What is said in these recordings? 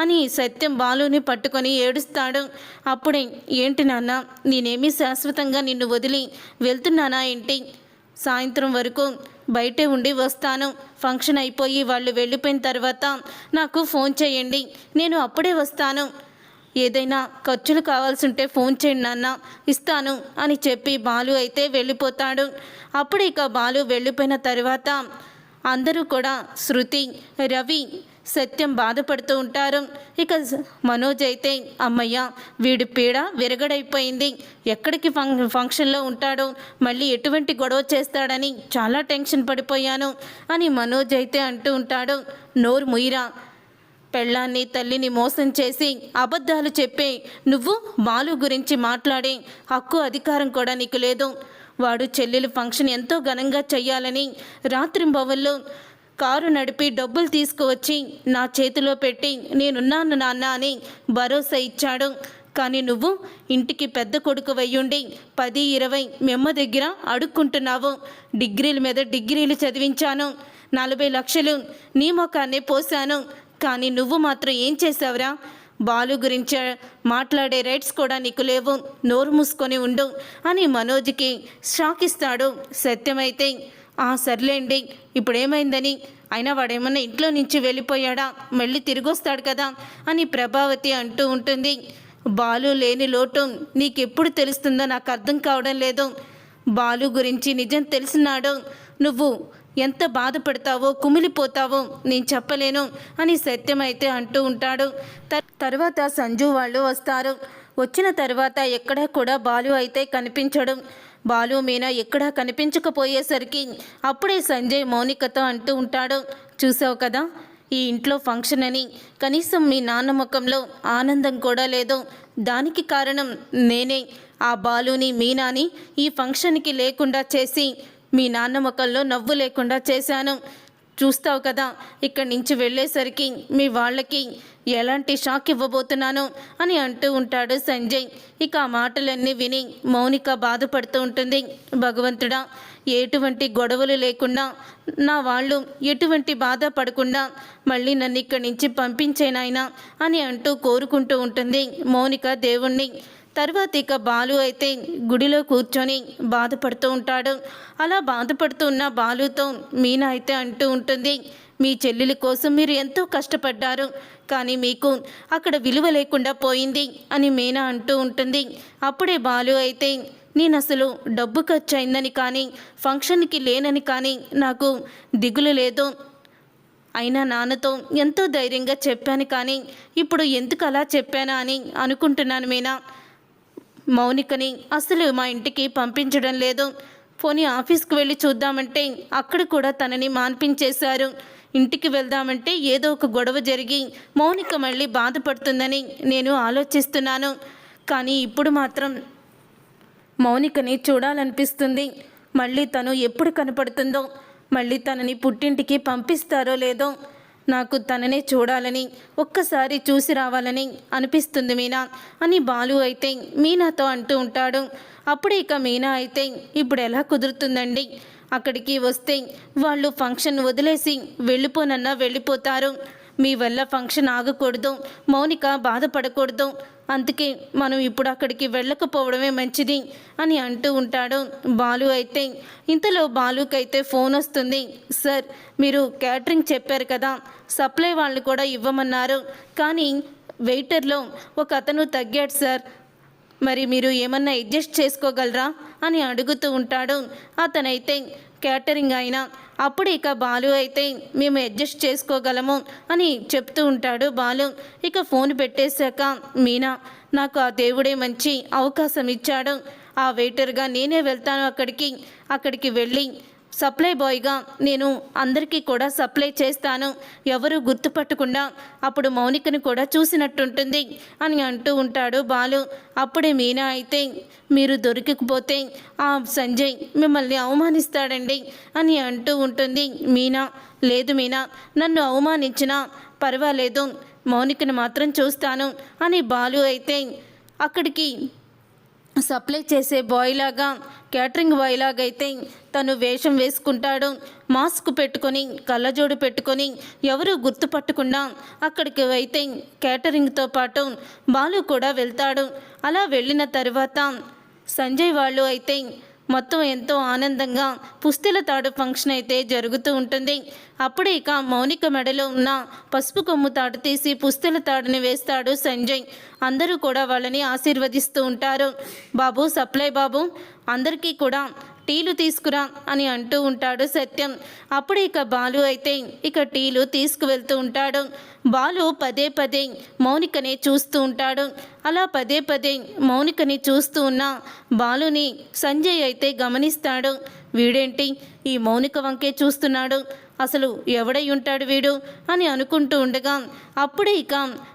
అని సత్యం బాలుని పట్టుకొని ఏడుస్తాడు. అప్పుడే ఏంటి నాన్న నేనేమీ శాశ్వతంగా నిన్ను వదిలి వెళ్తున్నానా ఏంటి? సాయంత్రం వరకు బయటే ఉండి వస్తాను. ఫంక్షన్ అయిపోయి వాళ్ళు వెళ్ళిపోయిన తర్వాత నాకు ఫోన్ చేయండి. నేను అప్పుడే వస్తాను. ఏదైనా ఖర్చులు కావాల్సి ఉంటే ఫోన్ చేయండి నాన్న ఇస్తాను అని చెప్పి బాలు అయితే వెళ్ళిపోతాడు. అప్పుడు ఇక బాలు వెళ్ళిపోయిన తర్వాత అందరూ కూడా శృతి రవి సత్యం బాధపడుతూ ఉంటారు. ఇక మనోజ్ అయితే అమ్మయ్య వీడి పీడ విరగడైపోయింది. ఎక్కడికి ఫంక్ ఫంక్షన్లో ఉంటాడో? మళ్ళీ ఎటువంటి గొడవ చేస్తాడని చాలా టెన్షన్ పడిపోయాను అని మనోజ్ అయితే అంటూ ఉంటాడు. నోరు ముయిరా పెళ్ళాన్ని తల్లిని మోసం చేసి అబద్ధాలు చెప్పే నువ్వు బాలు గురించి మాట్లాడే హక్కు అధికారం కూడా నీకు లేదు. వాడు చెల్లెలు ఫంక్షన్ ఎంతో ఘనంగా చెయ్యాలని రాత్రింబవల్లో కారు నడిపి డబ్బులు తీసుకువచ్చి నా చేతిలో పెట్టి నేనున్నాను నాన్న అని భరోసా ఇచ్చాడు. కానీ నువ్వు ఇంటికి పెద్ద కొడుకు వయ్యుండి పది ఇరవై మెమ్మ దగ్గర అడుక్కుంటున్నావు. డిగ్రీల మీద డిగ్రీలు చదివించాను. నలభై లక్షలు నీ మొఖాన్నే పోశాను. కానీ నువ్వు మాత్రం ఏం చేసావురా బాలు గురించి మాట్లాడే రైట్స్ కూడా నీకు లేవు. నోరు మూసుకొని ఉండు అని మనోజ్కి షాక్ ఇస్తాడు సత్యమైతే. ఆ సర్లేండి ఇప్పుడేమైందని? అయినా వాడేమన్నా ఇంట్లో నుంచి వెళ్ళిపోయాడా? మళ్ళీ తిరిగి వస్తాడు కదా అని ప్రభావతి అంటూ ఉంటుంది. బాలు లేని లోటు నీకెప్పుడు తెలుస్తుందో నాకు అర్థం కావడం లేదు. బాలు గురించి నిజం తెలిసినాడు. నువ్వు ఎంత బాధపడతావో కుమిలిపోతావో నేను చెప్పలేను అని సత్యం అయితే అంటూ ఉంటాడు. త- తర్వాత సంజు వాళ్ళు వస్తారు. వచ్చిన తర్వాత ఎక్కడా కూడా బాలు అయితే కనిపించడం. బాలు మీనా ఎక్కడా కనిపించకపోయేసరికి అప్పుడే సంజయ్ మౌనికతో అంటూ ఉంటాడు చూసావు కదా ఈ ఇంట్లో ఫంక్షన్ అని. కనీసం మీ నాన్న ముఖంలో ఆనందం కూడా లేదు. దానికి కారణం నేనే. ఆ బాలుని మీనాని ఈ ఫంక్షన్కి లేకుండా చేసి మీ నాన్న ముఖంలో నవ్వు లేకుండా చేశాను. చూస్తావు కదా ఇక్కడి నుంచి వెళ్ళేసరికి మీ వాళ్ళకి ఎలాంటి షాక్ ఇవ్వబోతున్నాను అని అంటూ ఉంటాడు సంజయ్. ఇక ఆ మాటలన్నీ విని మౌనిక బాధపడుతూ ఉంటుంది. భగవంతుడా ఎటువంటి గొడవలు లేకుండా నా వాళ్ళు ఎటువంటి బాధ పడకుండా మళ్ళీ నన్ను ఇక్కడి నుంచి పంపించేనాయనా అని అంటూ కోరుకుంటూ ఉంటుంది. మౌనిక దేవుణ్ణి తర్వాత ఇక బాలు అయితే గుడిలో కూర్చొని బాధపడుతూ ఉంటాడు. అలా బాధపడుతూ ఉన్న బాలుతో మీనా అయితే అంటూ ఉంటుంది మీ చెల్లెలి కోసం మీరు ఎంతో కష్టపడ్డారు కానీ మీకు అక్కడ విలువ లేకుండా పోయింది అని మీనా అంటూ ఉంటుంది. అప్పుడే బాలు అయితే నేను అసలు డబ్బు ఖర్చు అయిందని కానీ ఫంక్షన్కి లేనని కానీ నాకు దిగులు లేదు. అయినా నాన్నతో ఎంతో ధైర్యంగా చెప్పాను కానీ ఇప్పుడు ఎందుకు అలా చెప్పానా అని అనుకుంటున్నాను మీనా. మౌనికని అసలు మా ఇంటికి పంపించడం లేదు. పోనీ ఆఫీస్కి వెళ్ళి చూద్దామంటే అక్కడ కూడా తనని మాన్పించేశారు. ఇంటికి వెళ్దామంటే ఏదో ఒక గొడవ జరిగి మౌనిక మళ్ళీ బాధపడుతుందని నేను ఆలోచిస్తున్నాను. కానీ ఇప్పుడు మాత్రం మౌనికని చూడాలనిపిస్తుంది. మళ్ళీ తను ఎప్పుడు కనపడుతుందో మళ్ళీ తనని పుట్టింటికి పంపిస్తారో లేదో నాకు తననే చూడాలని ఒక్కసారి చూసి రావాలని అనిపిస్తుంది మీనా. అని బాలు అయితే మీనాతో అంటూ ఉంటాడు. అప్పుడు ఇక మీనా అయితే ఇప్పుడు ఎలా కుదురుతుందండి? అక్కడికి వస్తే వాళ్ళు ఫంక్షన్ వదిలేసి వెళ్ళిపోనన్నా వెళ్ళిపోతారు. మీ వల్ల ఫంక్షన్ ఆగకూడదు మౌనిక బాధపడకూడదు అందుకే మనం ఇప్పుడు అక్కడికి వెళ్ళకపోవడమే మంచిది అని అంటూ ఉంటాడు. బాలు అయితే ఇంతలో బాలుకైతే ఫోన్ వస్తుంది. సార్ మీరు క్యాటరింగ్ చెప్పారు కదా సప్లై వాళ్ళు కూడా ఇవ్వమన్నారు. కానీ వెయిటర్లో ఒక అతను తగ్గాడు సార్. మరి మీరు ఏమన్నా అడ్జస్ట్ చేసుకోగలరా అని అడుగుతూ ఉంటాడు. అతనైతే క్యాటరింగ్ అయినా అప్పుడు ఇక బాలు అయితే మేము అడ్జస్ట్ చేసుకోగలము అని చెప్తూ ఉంటాడు బాలు. ఇక ఫోన్ పెట్టేశాక మీనా నాకు ఆ దేవుడే మంచి అవకాశం ఇచ్చాడు. ఆ వెయిటర్గా నేనే వెళ్తాను అక్కడికి అక్కడికి వెళ్ళి సప్లై బాయ్గా నేను అందరికీ కూడా సప్లై చేస్తాను. ఎవరు గుర్తుపట్టకుండా అప్పుడు మౌనికను కూడా చూసినట్టుంటుంది అని అంటూ ఉంటాడు బాలు. అప్పుడే మీనా అయితే మీరు దొరికకపోతే ఆ సంజయ్ మిమ్మల్ని అవమానిస్తాడండి అని అంటూ ఉంటుంది మీనా. లేదు మీనా నన్ను అవమానించినా పర్వాలేదు మౌనికను మాత్రం చూస్తాను అని బాలు అయితే అక్కడికి సప్లై చేసే బాయ్ లాగా క్యాటరింగ్ బాయ్ లాగా అయితే తను వేషం వేసుకుంటాడు. మాస్క్ పెట్టుకొని కళ్ళజోడు పెట్టుకొని ఎవరు గుర్తుపట్టకుండా అక్కడికి అయితే క్యాటరింగ్తో పాటు బాలు కూడా వెళ్తాడు. అలా వెళ్ళిన తర్వాత సంజయ్ వాళ్ళు అయితే మొత్తం ఎంతో ఆనందంగా పుస్తెల తాడు ఫంక్షన్ అయితే జరుగుతూ ఉంటుంది. అప్పుడే ఇక మౌనిక మెడలో ఉన్న పసుపు కొమ్ము తాడు తీసి పుస్తెల తాడుని వేస్తాడు సంజయ్. అందరూ కూడా వాళ్ళని ఆశీర్వదిస్తూ ఉంటారు. బాబు సప్లై బాబు అందరికీ కూడా టీలు తీసుకురా అని అంటూ ఉంటాడు సత్యం. అప్పుడు ఇక బాలు అయితే ఇక టీలు తీసుకువెళ్తూ ఉంటాడు. బాలు పదే పదే మౌనికనే చూస్తూ ఉంటాడు. అలా పదే పదే మౌనికని చూస్తూ ఉన్న బాలుని సంజయ్ అయితే గమనిస్తాడు. వీడేంటి? ఈ మౌనిక వంకే చూస్తున్నాడు. అసలు ఎవడై ఉంటాడు వీడు? అని అనుకుంటూ ఉండగా అప్పుడే ఇక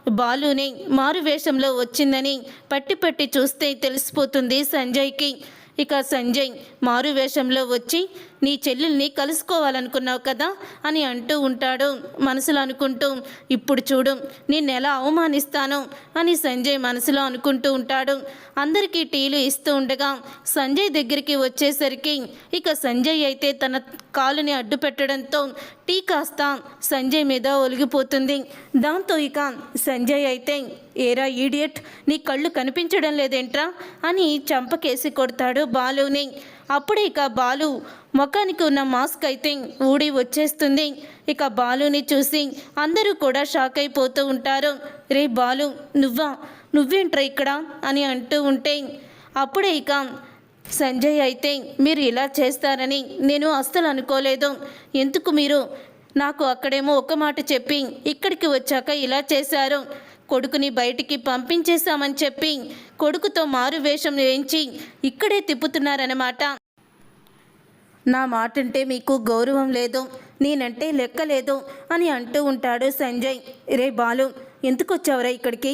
బాలుని మారు వేషంలో వచ్చిందని పట్టి పట్టి చూస్తే తెలిసిపోతుంది సంజయ్కి. ఇక సంజయ్ మారు వేషంలో వచ్చి నీ చెల్లెల్ని కలుసుకోవాలనుకున్నావు కదా అని అంటూ ఉంటాడు. మనసులో అనుకుంటూ ఇప్పుడు చూడు నేను ఎలా అవమానిస్తాను? అని సంజయ్ మనసులో అనుకుంటూ ఉంటాడు. అందరికీ టీలు ఇస్తూ ఉండగా సంజయ్ దగ్గరికి వచ్చేసరికి ఇక సంజయ్ అయితే తన కాలుని అడ్డు పెట్టడంతో టీ కాస్త సంజయ్ మీద ఒలిగిపోతుంది. దాంతో ఇక సంజయ్ అయితే ఏరా ఈడియట్ నీ కళ్ళు కనిపించడం లేదేంట్రా? అని చంపకేసి కొడతాడు బాలుని. అప్పుడు ఇక బాలు ముఖానికి ఉన్న మాస్క్ అయితే ఊడి వచ్చేస్తుంది. ఇక బాలుని చూసి అందరూ కూడా షాక్ అయిపోతూ ఉంటారు. రే బాలు నువ్వా? నువ్వేంట్రా ఇక్కడ? అని అంటూ ఉంటే అప్పుడే ఇక సంజయ్ అయితే మీరు ఇలా చేస్తారని నేను అస్సలు అనుకోలేదు. ఎందుకు మీరు? నాకు అక్కడేమో ఒక మాట చెప్పి ఇక్కడికి వచ్చాక ఇలా చేశారు. కొడుకుని బయటికి పంపించేశామని చెప్పి కొడుకుతో మారు వేషం వేయించి ఇక్కడే తిప్పుతున్నారన్నమాట. నా మాట అంటే మీకు గౌరవం లేదు నేనంటే లెక్క లేదు అని అంటూ ఉంటాడు సంజయ్. రే బాలు ఎందుకు వచ్చావురా ఇక్కడికి?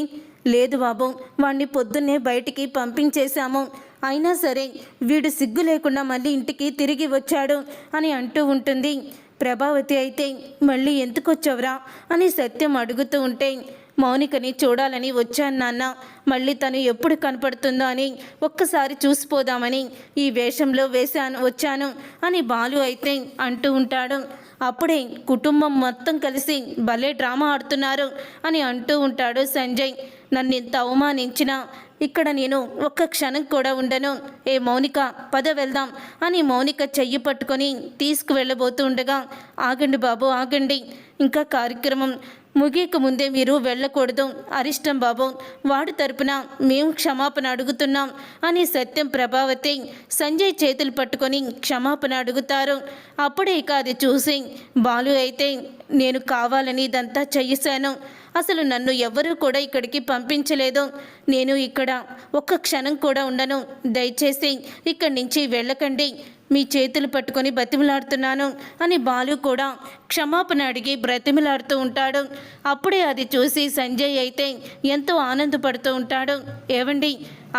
లేదు బాబు వాణ్ణి పొద్దున్నే బయటికి పంపించేశాము. అయినా సరే వీడు సిగ్గు లేకుండా మళ్ళీ ఇంటికి తిరిగి వచ్చాడు అని అంటూ ఉంటుంది. ప్రభావతి అయితే మళ్ళీ ఎందుకు వచ్చావురా అని సత్యం అడుగుతూ ఉంటే మౌనికని చూడాలని వచ్చాను నాన్న. మళ్ళీ తను ఎప్పుడు కనపడుతుందో అని ఒక్కసారి చూసిపోదామని ఈ వేషంలో వేశాను వచ్చాను అని బాలు అయితే అంటూ ఉంటాడు. అప్పుడే కుటుంబం మొత్తం కలిసి భలే డ్రామా ఆడుతున్నారు అని అంటూ ఉంటాడు సంజయ్. నన్ను ఇంత అవమానించినా ఇక్కడ నేను ఒక్క క్షణం కూడా ఉండను. ఏ మౌనిక పద వెళ్దాం అని మౌనిక చెయ్యి పట్టుకొని తీసుకువెళ్ళబోతూ ఉండగా ఆగండి బాబు ఆగండి. ఇంకా కార్యక్రమం ముగియక ముందే మీరు వెళ్ళకూడదు. అరిష్టం బాబు వాడు తరపున మేము క్షమాపణ అడుగుతున్నాం అని సత్యం ప్రభావతి సంజయ్ చేతులు పట్టుకొని క్షమాపణ అడుగుతారు. అప్పుడే ఇక అది చూసి బాలు అయితే నేను కావాలని ఇదంతా చేశాను. అసలు నన్ను ఎవ్వరూ కూడా ఇక్కడికి పంపించలేదు. నేను ఇక్కడ ఒక్క క్షణం కూడా ఉండను. దయచేసి ఇక్కడి నుంచి వెళ్ళకండి. మీ చేతులు పట్టుకొని బతిమలాడుతున్నాను అని బాలు కూడా క్షమాపణ అడిగి బ్రతిమలాడుతూ ఉంటాడు. అప్పుడే అది చూసి సంజయ్ అయితే ఎంతో ఆనందపడుతూ ఉంటాడు. ఏవండి?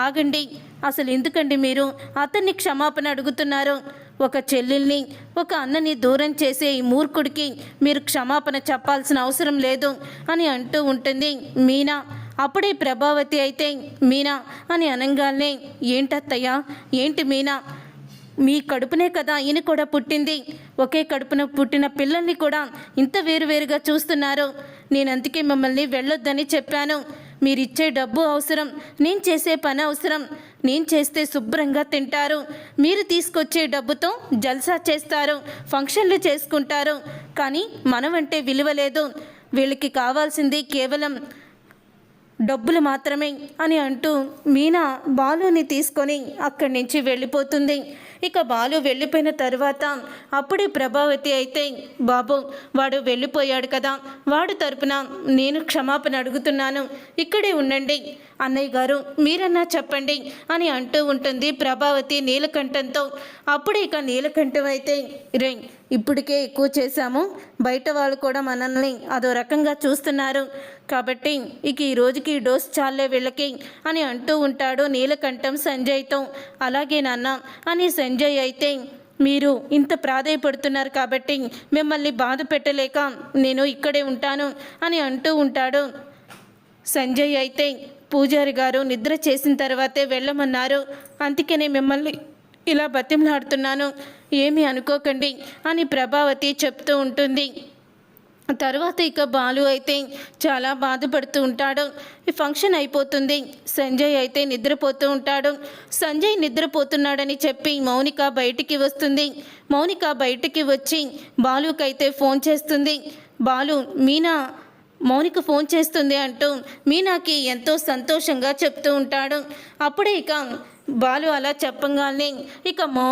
ఆగండి. అసలు ఎందుకండి మీరు అతన్ని క్షమాపణ అడుగుతున్నారు? ఒక చెల్లెల్ని ఒక అన్నని దూరం చేసే ఈ మూర్ఖుడికి మీరు క్షమాపణ చెప్పాల్సిన అవసరం లేదు అని అంటూ ఉంటుంది మీనా. అప్పుడే ప్రభావతి అయితే మీనా అని అనగానే ఏంటత్తయ్యా? ఏంటి మీనా? మీ కడుపునే కదా ఈయన కూడా పుట్టింది. ఒకే కడుపున పుట్టిన పిల్లల్ని కూడా ఇంత వేరువేరుగా చూస్తున్నారు. నేను అందుకే మిమ్మల్ని వెళ్ళొద్దని చెప్పాను. మీరిచ్చే డబ్బు అవసరం నేను చేసే పని అవసరం. నేను చేస్తే శుభ్రంగా తింటారు. మీరు తీసుకొచ్చే డబ్బుతో జల్సా చేస్తారు ఫంక్షన్లు చేసుకుంటారు. కానీ మనం అంటే విలువ లేదు. వీళ్ళకి కావాల్సింది కేవలం డబ్బులు మాత్రమే అని అంటూ మీనా బాలుని తీసుకొని అక్కడి నుంచి వెళ్ళిపోతుంది. ఇక బాలు వెళ్ళిపోయిన తర్వాత అప్పుడే ప్రభావతి అయితే బాబు వాడు వెళ్ళిపోయాడు కదా. వాడు తరపున నేను క్షమాపణ అడుగుతున్నాను. ఇక్కడే ఉండండి. అన్నయ్య గారు మీరన్నా చెప్పండి అని అంటూ ఉంటుంది ప్రభావతి నీలకంఠంతో. అప్పుడే ఇక నీలకంఠం అయితే రే ఇప్పటికే ఎక్కువ చేశాము. బయట వాళ్ళు కూడా మనల్ని అదో రకంగా చూస్తున్నారు. కాబట్టి ఇక ఈ రోజుకి ఈ డోస్ చాలే వీళ్ళకి అని అంటూ ఉంటాడు నీలకంఠం సంజయ్తో. అలాగే నాన్న అని సంజయ్ అయితే మీరు ఇంత ప్రాధాయపడుతున్నారు కాబట్టి మిమ్మల్ని బాధ పెట్టలేక నేను ఇక్కడే ఉంటాను అని అంటూ ఉంటాడు. సంజయ్ అయితే పూజారి గారు నిద్ర చేసిన తర్వాతే వెళ్ళమన్నారు. అందుకనే మిమ్మల్ని ఇలా బతిమలాడుతున్నాను. ఏమీ అనుకోకండి అని ప్రభావతి చెప్తూ ఉంటుంది. తర్వాత ఇక బాలు అయితే చాలా బాధపడుతూ ఉంటాడు. ఈ ఫంక్షన్ అయిపోతుంది. సంజయ్ అయితే నిద్రపోతూ ఉంటాడు. సంజయ్ నిద్రపోతున్నాడని చెప్పి మౌనిక బయటికి వస్తుంది. మౌనిక బయటికి వచ్చి బాలుకైతే ఫోన్ చేస్తుంది. బాలు మీనా మౌనిక ఫోన్ చేస్తుంది అంటూ మీనాకి ఎంతో సంతోషంగా చెప్తూ ఉంటాడు. అప్పుడే ఇక బాలు అలా చెప్పంగానే ఇక మో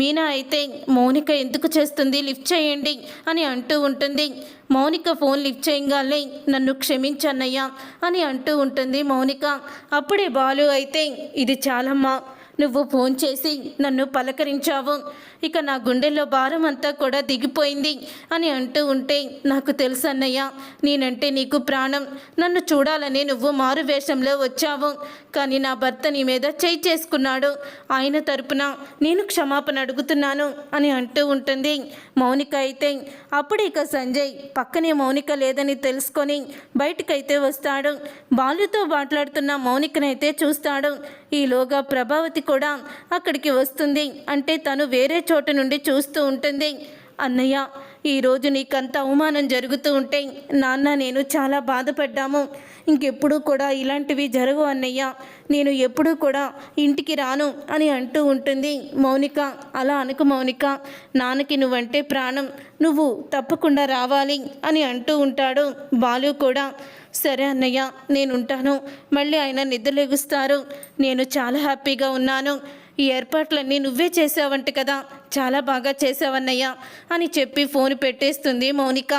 మీనా అయితే మౌనిక ఎందుకు చేస్తుంది? లిఫ్ట్ చేయండి అని అంటూ ఉంటుంది. మౌనిక ఫోన్ లిఫ్ట్ చేయగానే నన్ను క్షమించన్నయ్యా అని అంటూ ఉంటుంది మౌనిక. అప్పుడే బాలు అయితే ఇది చాలమ్మా నువ్వు ఫోన్ చేసి నన్ను పలకరించావు. ఇక నా గుండెల్లో భారం అంతా కూడా దిగిపోయింది అని అంటూ ఉంటే నాకు తెలుసు అన్నయ్య నేనంటే నీకు ప్రాణం. నన్ను చూడాలని నువ్వు మారు వేషంలో వచ్చావు. కానీ నా భర్త నీ మీద చేయి చేసుకున్నాడు. ఆయన తరపున నేను క్షమాపణ అడుగుతున్నాను అని అంటూ ఉంటుంది మౌనిక అయితే. అప్పుడు ఇక సంజయ్ పక్కనే మౌనిక లేదని తెలుసుకొని బయటకైతే వస్తాడు. బాలుతో మాట్లాడుతున్న మౌనికనైతే చూస్తాడు. ఈలోగా ప్రభావతి కూడా అక్కడికి వస్తుంది. అంటే తను వేరే చోట నుండి చూస్తూ ఉంటుంది. అన్నయ్య ఈరోజు నీకంత అవమానం జరుగుతూ ఉంటే నాన్న నేను చాలా బాధపడ్డాము. ఇంకెప్పుడు కూడా ఇలాంటివి జరగవు అన్నయ్య. నేను ఎప్పుడూ కూడా ఇంటికి రాను అని అంటూ ఉంటుంది. మౌనిక అలా అనుకు మౌనిక. నాన్నకి నువ్వంటే ప్రాణం. నువ్వు తప్పకుండా రావాలి అని అంటూ ఉంటాడు బాలు కూడా. సరే అన్నయ్య నేను ఉంటాను మళ్ళీ ఆయన నిద్రలేగుస్తారు. నేను చాలా హ్యాపీగా ఉన్నాను. ఈ ఏర్పాట్లన్నీ నువ్వే చేసావంట కదా. చాలా బాగా చేసావన్నయ్యా అని చెప్పి ఫోన్ పెట్టేస్తుంది మౌనిక.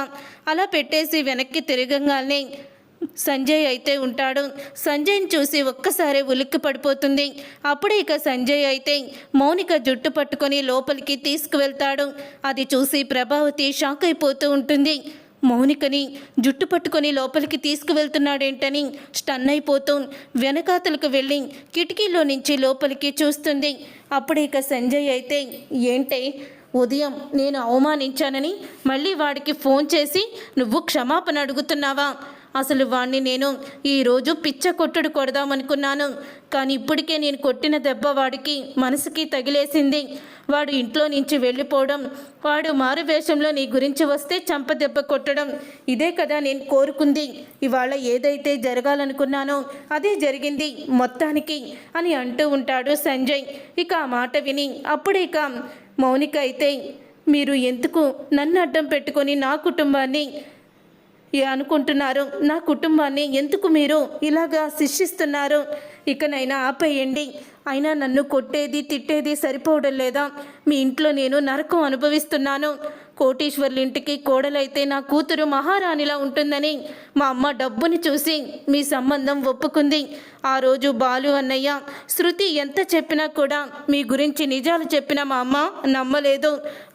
అలా పెట్టేసి వెనక్కి తిరగంగానే సంజయ్ అయితే ఉంటాడు. సంజయ్ని చూసి ఒక్కసారి ఉలిక్కి పడిపోతుంది. అప్పుడే ఇక సంజయ్ అయితే మౌనిక జుట్టు పట్టుకొని లోపలికి తీసుకువెళ్తాడు. అది చూసి ప్రభావతి షాక్ అయిపోతూ ఉంటుంది. మౌనికని జుట్టు పట్టుకొని లోపలికి తీసుకువెళ్తున్నాడేంటని స్టన్ అయిపోతూ వెనకాతలకు వెళ్ళి కిటికీలో నుంచి లోపలికి చూస్తుంది. అప్పుడు ఇక సంజయ్ అయితే ఏంటే ఉదయం నేను అవమానించానని మళ్ళీ వాడికి ఫోన్ చేసి నువ్వు క్షమాపణ అడుగుతున్నావా? అసలు వాణ్ణి నేను ఈరోజు పిచ్చ కొట్టుడు కొడదామనుకున్నాను. కానీ ఇప్పటికే నేను కొట్టిన దెబ్బ వాడికి మనసుకి తగిలేసింది. వాడు ఇంట్లో నుంచి వెళ్ళిపోవడం వాడు మారు వేషంలో నీ గురించి వస్తే చంప దెబ్బ కొట్టడం ఇదే కదా నేను కోరుకుంది. ఇవాళ ఏదైతే జరగాలనుకున్నానో అదే జరిగింది మొత్తానికి అని అంటూ ఉంటాడు సంజయ్. ఇక ఆ మాట విని అప్పుడు ఇక మౌనిక అయితే మీరు ఎందుకు నన్ను అడ్డం పెట్టుకొని నా కుటుంబాన్ని అనుకుంటున్నారు. నా కుటుంబాన్ని ఎందుకు మీరు ఇలాగా శిక్షిస్తున్నారు? ఇకనైనా ఆపేయండి. అయినా నన్ను కొట్టేది తిట్టేది సరిపోవడం లేదా? మీ ఇంట్లో నేను నరకం అనుభవిస్తున్నాను. కోటీశ్వర్ల ఇంటికి కోడలైతే నా కూతురు మహారాణిలా ఉంటుందని మా అమ్మ డబ్బుని చూసి మీ సంబంధం ఒప్పుకుంది. ఆ రోజు బాలు అన్నయ్య శృతి ఎంత చెప్పినా కూడా మీ గురించి నిజాలు చెప్పిన మా అమ్మ నమ్మలేదు.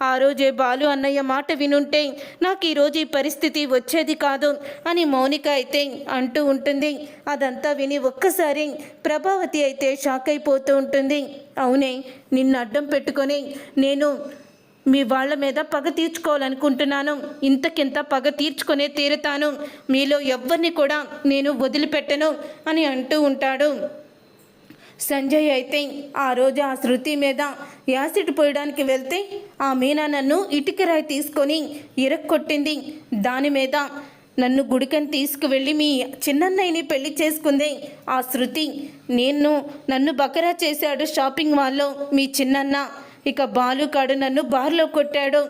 ఆ రోజే బాలు అన్నయ్య మాట వినుంటే నాకు ఈరోజు ఈ పరిస్థితి వచ్చేది కాదు అని మౌనిక అయితే అంటూ ఉంటుంది. అదంతా విని ఒక్కసారి ప్రభావతి అయితే షాక్ అయిపోతూ ఉంటుంది. అవునే నిన్ను అడ్డం పెట్టుకొని నేను మీ వాళ్ళ మీద పగ తీర్చుకోవాలనుకుంటున్నాను. ఇంతకింత పగ తీర్చుకునే తీరుతాను. మీలో ఎవరిని కూడా నేను వదిలిపెట్టను అని అంటూ ఉంటాడు. సంజయ్ అయితే ఆ రోజు ఆ శృతి మీద యాసిడ్ పోయడానికి వెళ్తే ఆ మీనా నన్ను ఇటుకరాయి తీసుకొని ఇరక్కొట్టింది. దాని మీద నన్ను గుడికని తీసుకువెళ్ళి మీ చిన్నన్నయ్యని పెళ్ళి చేసుకుంది. ఆ శృతి నేను నన్ను బకరా చేశాడు షాపింగ్ మాల్లో మీ చిన్నన్న. ఇక బాలుకాడు నన్ను బార్లో కొట్టాడు.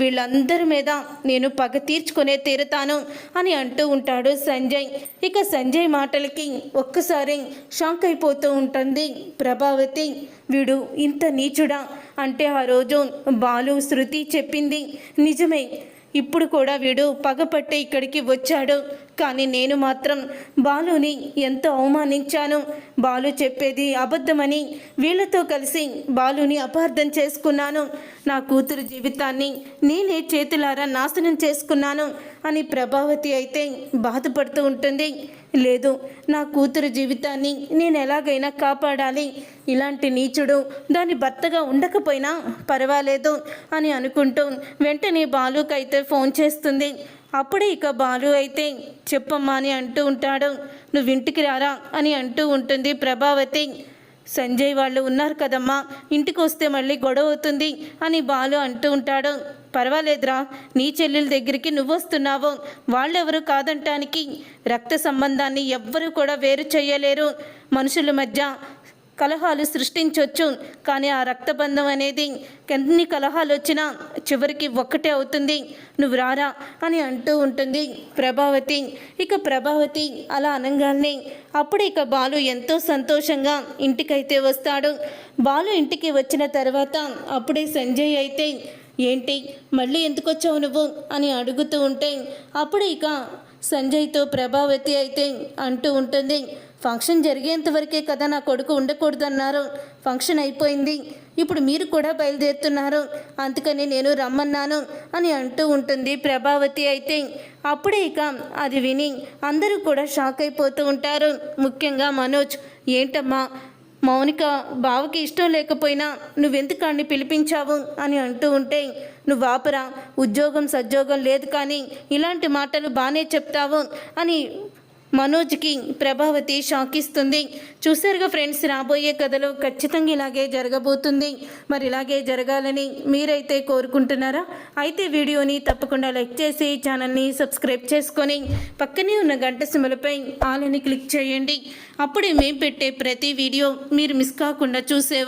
వీళ్ళందరి మీద నేను పగ తీర్చుకునే తీరుతాను అని అంటూ ఉంటాడు సంజయ్. ఇక సంజయ్ మాటలకి ఒక్కసారి షాక్ అయిపోతూ ఉంటుంది. ప్రభావతి వీడు ఇంత నీచుడా? అంటే ఆ రోజు బాలు శృతి చెప్పింది. నిజమే ఇప్పుడు కూడా వీడు పగపట్టే ఇక్కడికి వచ్చాడు. కానీ నేను మాత్రం బాలుని ఎంతో అవమానించాను. బాలు చెప్పేది అబద్ధమని వీళ్ళతో కలిసి బాలుని అపార్థం చేసుకున్నాను. నా కూతురు జీవితాన్ని నేనే చేతులారా నాశనం చేసుకున్నాను అని ప్రభావతి అయితే బాధపడుతూ ఉంటుంది. లేదు నా కూతురు జీవితాన్ని నేను ఎలాగైనా కాపాడాలి. ఇలాంటి నీచుడు దాని భర్తగా ఉండకపోయినా పర్వాలేదు అని అనుకుంటూ వెంటనే బాలుకైతే ఫోన్ చేస్తుంది. అప్పుడే ఇక బాలు అయితే చెప్పమ్మా అని అంటూ ఉంటాడు. నువ్వు ఇంటికి రారా అని అంటూ ఉంటుంది ప్రభావతి. సంజయ్ వాళ్ళు ఉన్నారు కదమ్మా ఇంటికి వస్తే మళ్ళీ గొడవ అవుతుంది అని బాలు అంటూ ఉంటాడు. పర్వాలేదురా నీ చెల్లెల దగ్గరికి నువ్వు వస్తున్నావు వాళ్ళెవరు కాదంటానికి రక్త సంబంధాన్ని ఎవ్వరూ కూడా వేరు చేయలేరు మనుషుల మధ్య కలహాలు సృష్టించవచ్చు కానీ ఆ రక్తబంధం అనేది ఎన్ని కలహాలు వచ్చినా చివరికి ఒక్కటే అవుతుంది. నువ్వు రారా అని అంటూ ఉంటుంది ప్రభావతి. ఇక ప్రభావతి అలా అనగానే అప్పుడు ఇక బాలు ఎంతో సంతోషంగా ఇంటికైతే వస్తాడు. బాలు ఇంటికి వచ్చిన తర్వాత అప్పుడే సంజయ్ అయితే ఏంటి? మళ్ళీ ఎందుకు వచ్చావు నువ్వు? అని అడుగుతూ ఉంటే అప్పుడు ఇక సంజయ్తో ప్రభావతి అయితే అంటూ ఉంటుంది ఫంక్షన్ జరిగేంత వరకే కదా నా కొడుకు ఉండకూడదన్నారు. ఫంక్షన్ అయిపోయింది. ఇప్పుడు మీరు కూడా బయలుదేరుతున్నారు. అందుకని నేను రమ్మన్నాను అని అంటూ ఉంటుంది ప్రభావతి అయితే. అప్పుడే ఇక అది విని అందరూ కూడా షాక్ అయిపోతూ ఉంటారు. ముఖ్యంగా మనోజ్ ఏంటమ్మా మౌనిక బావకి ఇష్టం లేకపోయినా నువ్వెందుకు అన్ని పిలిపించావు? అని అంటూ ఉంటే నువ్వు ఆపరా ఉద్యోగం సద్యోగం లేదు కానీ ఇలాంటి మాటలు బాగానే చెప్తావు అని మనోజ్కి ప్రభావతి షాక్ ఇస్తుంది చూసారుగా ఫ్రెండ్స్ రాబోయే కథలో ఖచ్చితంగా ఇలాగే జరగబోతుంది. మరి ఇలాగే జరగాలని మీరైతే కోరుకుంటున్నారా? అయితే వీడియోని తప్పకుండా లైక్ చేసి ఛానల్ని సబ్స్క్రైబ్ చేసుకొని పక్కనే ఉన్న గంట సిమలపై ఆలని క్లిక్ చేయండి. అప్పుడే మేము పెట్టే ప్రతి వీడియో మీరు మిస్ కాకుండా చూసేవచ్చు